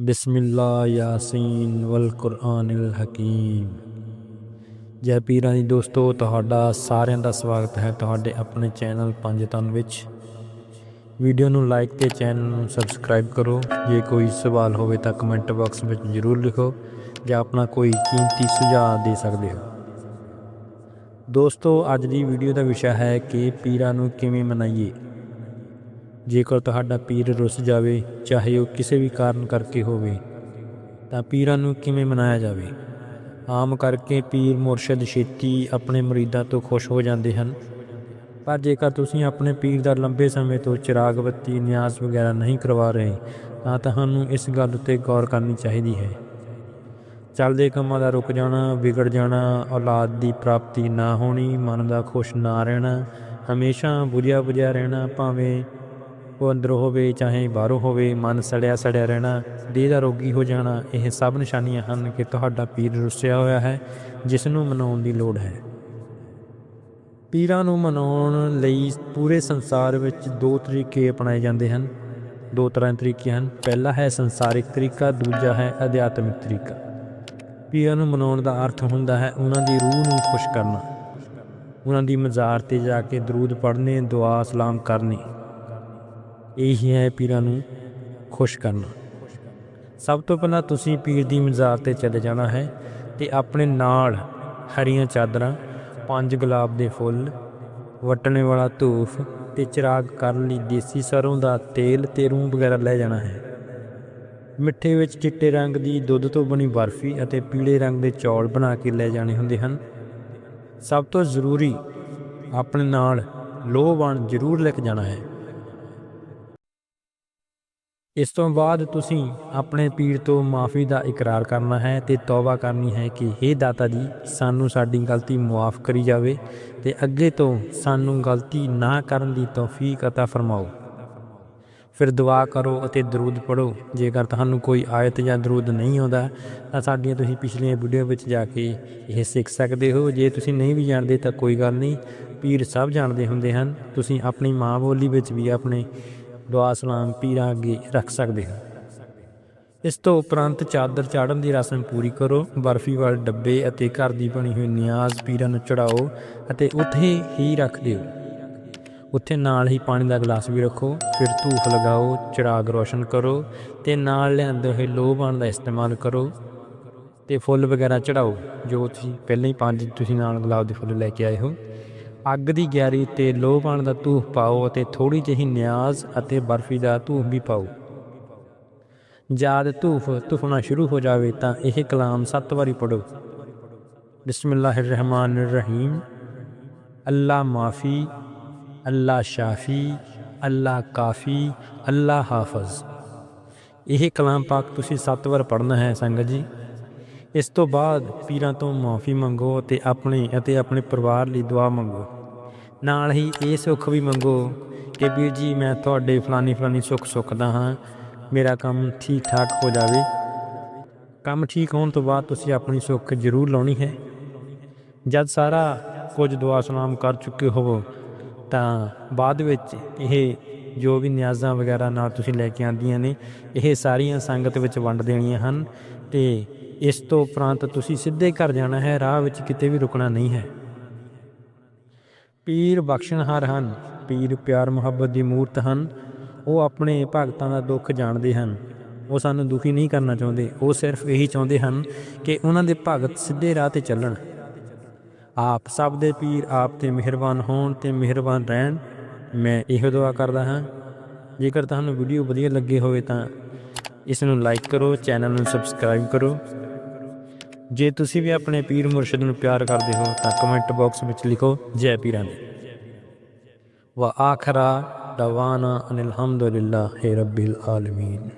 ਬਿਸਮਿਲ੍ਲਾ ਯਾਸੀਨ ਵਲ ਕੁਰਆਨਿਲ ਹਕੀਮ। ਜੈ ਪੀਰਾਂ ਦੀ ਦੋਸਤੋ, ਤੁਹਾਡਾ ਸਾਰਿਆਂ ਦਾ ਸਵਾਗਤ ਹੈ ਤੁਹਾਡੇ ਆਪਣੇ ਚੈਨਲ ਪੰਜ ਤਨ ਵਿੱਚ। ਵੀਡੀਓ ਨੂੰ ਲਾਈਕ ਤੇ ਚੈਨਲ ਨੂੰ ਸਬਸਕ੍ਰਾਈਬ ਕਰੋ। ਜੇ ਕੋਈ ਸਵਾਲ ਹੋਵੇ ਤਾਂ ਕਮੈਂਟ ਬਾਕਸ ਵਿੱਚ ਜ਼ਰੂਰ ਲਿਖੋ ਜਾਂ ਆਪਣਾ ਕੋਈ ਕੀਮਤੀ ਸੁਝਾਅ ਦੇ ਸਕਦੇ ਹੋ। ਦੋਸਤੋ, ਅੱਜ ਦੀ ਵੀਡੀਓ ਦਾ ਵਿਸ਼ਾ ਹੈ ਕਿ ਪੀਰਾਂ ਨੂੰ ਕਿਵੇਂ ਮਨਾਈਏ। ਜੇਕਰ ਤੁਹਾਡਾ ਪੀਰ ਰੁੱਸ ਜਾਵੇ, ਚਾਹੇ ਉਹ ਕਿਸੇ ਵੀ ਕਾਰਨ ਕਰਕੇ ਹੋਵੇ, ਤਾਂ ਪੀਰਾਂ ਨੂੰ ਕਿਵੇਂ ਮਨਾਇਆ ਜਾਵੇ? ਆਮ ਕਰਕੇ ਪੀਰ ਮੁਰਸ਼ਿਦ ਛੇਤੀ ਆਪਣੇ ਮਰੀਦਾਂ ਤੋਂ ਖੁਸ਼ ਹੋ ਜਾਂਦੇ ਹਨ। ਪਰ ਜੇਕਰ ਤੁਸੀਂ ਆਪਣੇ ਪੀਰ ਦਾ ਲੰਬੇ ਸਮੇਂ ਤੋਂ ਚਿਰਾਗ ਬੱਤੀ, ਨਿਆਜ਼ ਵਗੈਰਾ ਨਹੀਂ ਕਰਵਾ ਰਹੇ, ਤਾਂ ਤੁਹਾਨੂੰ ਇਸ ਗੱਲ ਉੱਤੇ ਗੌਰ ਕਰਨੀ ਚਾਹੀਦੀ ਹੈ। ਚੱਲਦੇ ਕੰਮਾਂ ਦਾ ਰੁਕ ਜਾਣਾ, ਵਿਗੜ ਜਾਣਾ, ਔਲਾਦ ਦੀ ਪ੍ਰਾਪਤੀ ਨਾ ਹੋਣੀ, ਮਨ ਦਾ ਖੁਸ਼ ਨਾ ਰਹਿਣਾ, ਹਮੇਸ਼ਾ ਬੁਝਿਆ ਬੁਝਿਆ ਰਹਿਣਾ, ਭਾਵੇਂ ਉਹ ਅੰਦਰੋਂ ਹੋਵੇ, ਚਾਹੇ ਬਾਹਰੋਂ ਹੋਵੇ, ਮਨ ਸੜਿਆ ਸੜਿਆ ਰਹਿਣਾ, ਦੇਹ ਦਾ ਰੋਗੀ ਹੋ ਜਾਣਾ, ਇਹ ਸਭ ਨਿਸ਼ਾਨੀਆਂ ਹਨ ਕਿ ਤੁਹਾਡਾ ਪੀਰ ਰੁੱਸਿਆ ਹੋਇਆ ਹੈ, ਜਿਸ ਨੂੰ ਮਨਾਉਣ ਦੀ ਲੋੜ ਹੈ। ਪੀਰਾਂ ਨੂੰ ਮਨਾਉਣ ਲਈ ਪੂਰੇ ਸੰਸਾਰ ਵਿੱਚ ਦੋ ਤਰੀਕੇ ਅਪਣਾਏ ਜਾਂਦੇ ਹਨ। ਦੋ ਤਰ੍ਹਾਂ ਦੇ ਤਰੀਕੇ ਹਨ। ਪਹਿਲਾ ਹੈ ਸੰਸਾਰਿਕ ਤਰੀਕਾ, ਦੂਜਾ ਹੈ ਅਧਿਆਤਮਿਕ ਤਰੀਕਾ। ਪੀਰਾਂ ਨੂੰ ਮਨਾਉਣ ਦਾ ਅਰਥ ਹੁੰਦਾ ਹੈ ਉਹਨਾਂ ਦੀ ਰੂਹ ਨੂੰ ਖੁਸ਼ ਕਰਨਾ, ਉਹਨਾਂ ਦੀ ਮਜ਼ਾਰ ਤੇ ਜਾ ਕੇ ਦਰੂਦ ਪੜ੍ਹਨੇ, ਦੁਆ, ਸਲਾਮ ਕਰਨੀ। ਇਹੀ ਹੈ ਪੀਰਾਂ ਨੂੰ ਖੁਸ਼ ਕਰਨਾ। ਸਭ ਤੋਂ ਪਹਿਲਾਂ ਤੁਸੀਂ ਪੀਰ ਦੀ ਮਜ਼ਾਰ ਤੇ ਚਲੇ ਜਾਣਾ ਹੈ ਤੇ ਆਪਣੇ ਨਾਲ ਹਰੀਆਂ ਚਾਦਰਾਂ, ਪੰਜ ਗੁਲਾਬ ਦੇ ਫੁੱਲ, ਵਟਣੇ ਵਾਲਾ ਧੂਫ ਤੇ ਚਿਰਾਗ ਕਰਨ ਲਈ ਦੇਸੀ ਸਰੋਂ ਦਾ ਤੇਲ ਤੇ ਰੂੰ ਵਗੈਰਾ ਲੈ ਜਾਣਾ ਹੈ। ਮਿੱਠੇ ਵਿੱਚ ਚਿੱਟੇ ਰੰਗ ਦੀ ਦੁੱਧ ਤੋਂ ਬਣੀ ਬਰਫੀ ਅਤੇ ਪੀਲੇ ਰੰਗ ਦੇ ਚੌਲ ਬਣਾ ਕੇ ਲੈ ਜਾਣੇ ਹੁੰਦੇ ਹਨ। ਸਭ ਤੋਂ ਜ਼ਰੂਰੀ ਆਪਣੇ ਨਾਲ ਲੋਹਵਾਨ ਜ਼ਰੂਰ ਲੈ ਕੇ ਜਾਣਾ ਹੈ। ਇਸ ਤੋਂ ਬਾਅਦ ਤੁਸੀਂ ਆਪਣੇ ਪੀਰ ਤੋਂ ਮਾਫੀ ਦਾ ਇਕਰਾਰ ਕਰਨਾ ਹੈ ਤੇ ਤੌਬਾ ਕਰਨੀ ਹੈ ਕਿ हे ਦਾਤਾ ਜੀ ਸਾਨੂੰ ਸਾਡੀ ਗਲਤੀ ਮੁਆਫ ਕਰੀ ਜਾਵੇ ਤੇ ਅੱਗੇ ਤੋਂ ਸਾਨੂੰ ਗਲਤੀ ਨਾ ਕਰਨ ਦੀ ਤੌਫੀਕ عطا ਫਰਮਾਓ ਫਿਰ ਦੁਆ ਕਰੋ ਅਤੇ ਦਰੂਦ ਪੜੋ ਜੇਕਰ ਤੁਹਾਨੂੰ ਕੋਈ ਆਇਤ ਜਾਂ ਦਰੂਦ ਨਹੀਂ ਆਉਂਦਾ ਤਾਂ ਸਾਡੀਆਂ ਤੁਸੀਂ ਪਿਛਲੀਆਂ ਵੀਡੀਓ ਵਿੱਚ ਜਾ ਕੇ ਇਹ ਸਿੱਖ ਸਕਦੇ ਹੋ ਜੇ ਤੁਸੀਂ ਨਹੀਂ ਵੀ ਜਾਣਦੇ ਤਾਂ ਕੋਈ ਗੱਲ ਨਹੀਂ ਪੀਰ ਸਭ ਜਾਣਦੇ ਹੁੰਦੇ ਹਨ ਤੁਸੀਂ ਆਪਣੀ ਮਾਂ ਬੋਲੀ ਵਿੱਚ ਵੀ ਆਪਣੇ ਦੁਆ ਸਲਾਮ ਪੀਰਾਂ ਅੱਗੇ ਰੱਖ ਸਕਦੇ ਹੋ। ਇਸ ਤੋਂ ਉਪਰੰਤ ਚਾਦਰ ਚਾੜਨ ਦੀ ਰਸਮ ਪੂਰੀ ਕਰੋ, ਬਰਫੀ ਵਾਲੇ ਡੱਬੇ ਅਤੇ ਘਰ ਦੀ ਬਣੀ ਹੋਈ ਨਿਆਜ਼ ਪੀਰਾਂ ਨੂੰ ਚੜਾਓ ਅਤੇ ਉੱਥੇ ਹੀ ਰੱਖ ਦਿਓ। ਉੱਥੇ ਨਾਲ ਹੀ ਪਾਣੀ ਦਾ ਗਲਾਸ ਵੀ ਰੱਖੋ, ਫਿਰ ਧੂਫ ਲਗਾਓ, ਚਿਰਾਗ ਰੋਸ਼ਨ ਕਰੋ ਤੇ ਨਾਲ ਲਿਆਂਦੇ ਹੋਏ ਲੋਹਬਾਨ ਦਾ ਇਸਤੇਮਾਲ ਕਰੋ ਤੇ ਫੁੱਲ ਵਗੈਰਾ ਚੜਾਓ ਜੋ ਤੁਸੀਂ ਪਹਿਲਾਂ ਹੀ ਪੰਜ ਤੁਸੀਂ ਨਾਲ ਗੁਲਾਬ ਦੇ ਫੁੱਲ ਲੈ ਕੇ ਆਏ ਹੋ। ਅੱਗ ਦੀ ਗਿਆਰੀ ਤੇ ਲੋਹਬਾਨ ਦਾ ਧੂਫ ਪਾਓ ਅਤੇ ਥੋੜੀ ਜਿਹੀ ਨਿਆਜ਼ ਅਤੇ ਬਰਫੀ ਦਾ ਧੂਫ ਵੀ ਪਾਓ। ਜਦ ਧੂਫ ਧੁਫਣਾ ਸ਼ੁਰੂ ਹੋ ਜਾਵੇ ਤਾਂ ਇਹ ਕਲਾਮ ਸੱਤ ਵਾਰੀ ਪੜੋ ਬਿਸਮਿਲ੍ਲਾਹਿਰਰਹਿਮਾਨਿਰਰਹੀਮ। ਅੱਲਾ ਮਾਫੀ ਅੱਲਾ ਸ਼ਾਫੀ ਅੱਲਾ ਕਾਫੀ ਅੱਲਾ ਹਾਫਜ਼। ਇਹ ਕਲਾਮ ਪਾਕ ਤੁਸੀਂ ਸੱਤ ਵਾਰ ਪੜ੍ਹਨਾ ਹੈ ਸੰਗਤ ਜੀ। ਇਸ ਤੋਂ ਬਾਅਦ ਪੀਰਾਂ ਤੋਂ ਮਾਫੀ ਮੰਗੋ ਤੇ ਆਪਣੇ ਅਤੇ ਆਪਣੇ ਪਰਿਵਾਰ ਲਈ ਦੁਆ ਮੰਗੋ। ਨਾਲ ਹੀ ਇਹ ਸੁੱਖ ਵੀ ਮੰਗੋ ਕਿ ਵੀਰ ਜੀ, ਮੈਂ ਤੁਹਾਡੇ ਫਲਾਨੀ ਫਲਾਨੀ ਸੁੱਖ ਸੁੱਖਦਾ ਹਾਂ। ਮੇਰਾ ਕੰਮ ਠੀਕ ਠਾਕ ਹੋ ਜਾਵੇ। ਕੰਮ ਠੀਕ ਹੋਣ ਤੋਂ ਬਾਅਦ ਤੁਸੀਂ ਆਪਣੀ ਸੁੱਖ ਜ਼ਰੂਰ ਲਾਉਣੀ ਹੈ। ਜਦ ਸਾਰਾ ਕੁਝ ਦੁਆ ਸਲਾਮ ਕਰ ਚੁੱਕੇ ਹੋਵੋ, ਤਾਂ ਬਾਅਦ ਵਿੱਚ ਇਹ ਜੋ ਵੀ ਨਿਆਜ਼ਾਂ ਵਗੈਰਾ ਨਾਲ ਤੁਸੀਂ ਲੈ ਕੇ ਆਂਦੀਆਂ ਨੇ, ਇਹ ਸਾਰੀਆਂ ਸੰਗਤ ਵਿੱਚ ਵੰਡ ਦੇਣੀਆਂ ਹਨ ਤੇ ਇਸ ਤੋਂ ਉਪਰੰਤ ਤੁਸੀਂ ਸਿੱਧੇ ਘਰ ਜਾਣਾ ਹੈ, ਰਾਹ ਵਿੱਚ ਕਿਤੇ ਵੀ ਰੁਕਣਾ ਨਹੀਂ ਹੈ। ਪੀਰ ਬਖਸ਼ਣਹਾਰ ਹਨ, ਪੀਰ ਪਿਆਰ ਮੁਹੱਬਤ ਦੀ ਮੂਰਤ ਹਨ, ਉਹ ਆਪਣੇ ਭਗਤਾਂ ਦਾ ਦੁੱਖ ਜਾਣਦੇ ਹਨ। ਉਹ ਸਾਨੂੰ ਦੁਖੀ ਨਹੀਂ ਕਰਨਾ ਚਾਹੁੰਦੇ, ਉਹ ਸਿਰਫ ਇਹੀ ਚਾਹੁੰਦੇ ਹਨ ਕਿ ਉਹਨਾਂ ਦੇ ਭਗਤ ਸਿੱਧੇ ਰਾਹ ਤੇ ਚੱਲਣ। ਆਪ ਸਭ ਦੇ ਪੀਰ ਆਪ ਤੇ ਮਿਹਰਬਾਨ ਹੋਣ ਤੇ ਮਿਹਰਬਾਨ ਰਹਿਣ, ਮੈਂ ਇਹੋ ਦੁਆ ਕਰਦਾ ਹਾਂ। ਜੇਕਰ ਤੁਹਾਨੂੰ ਵੀਡੀਓ ਵਧੀਆ ਲੱਗੇ ਹੋਵੇ ਤਾਂ ਇਸ ਨੂੰ ਲਾਈਕ ਕਰੋ, ਚੈਨਲ ਨੂੰ ਸਬਸਕ੍ਰਾਈਬ ਕਰੋ। ਜੇ ਤੁਸੀਂ ਵੀ ਆਪਣੇ ਪੀਰ ਮੁਰਸ਼ਿਦ ਨੂੰ ਪਿਆਰ ਕਰਦੇ ਹੋ, ਤਾਂ ਕਮੈਂਟ ਬਾਕਸ ਵਿੱਚ ਲਿਖੋ, ਜੈ ਪੀਰਾਂ ਦੀ ਵਾ ਆਖਰਾ ਦਵਾਨਾ ਅਨਿਲ ਹਮਦੁਲਿਲਾਹਿ ਰੱਬਿਲ ਆਲਮੀਨ।